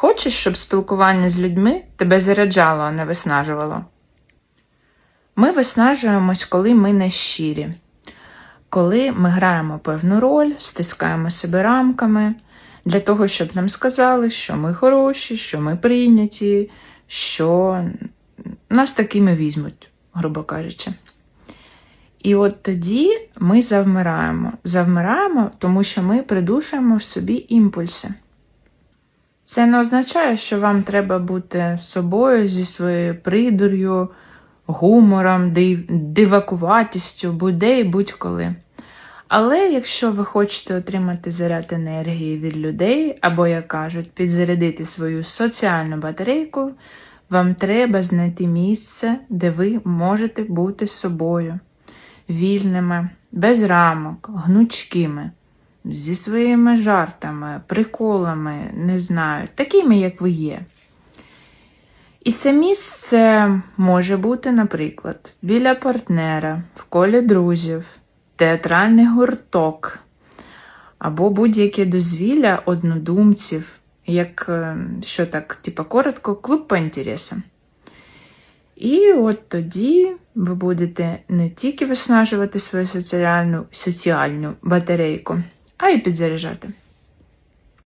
Хочеш, щоб спілкування з людьми тебе заряджало, а не виснажувало? Ми виснажуємось, коли ми не щирі, коли ми граємо певну роль, стискаємо себе рамками для того, щоб нам сказали, що ми хороші, що ми прийняті, що нас такими візьмуть, грубо кажучи. І от тоді ми завмираємо. Завмираємо, тому що ми придушуємо в собі імпульси. Це не означає, що вам треба бути собою зі своєю придур'ю, гумором, див... дивакуватістю, будь-де і будь-коли. Але якщо ви хочете отримати заряд енергії від людей, або, як кажуть, підзарядити свою соціальну батарейку, вам треба знайти місце, де ви можете бути собою, вільними, без рамок, гнучкими, зі своїми жартами, приколами, не знаю, такими, як ви є. І це місце може бути, наприклад, біля партнера, в колі друзів, театральний гурток або будь-яке дозвілля однодумців, як е, що так, типа коротко, клуб по інтересам. І от тоді ви будете не тільки виснажувати свою соціальну, соціальну батарейку, а і підзаряджати.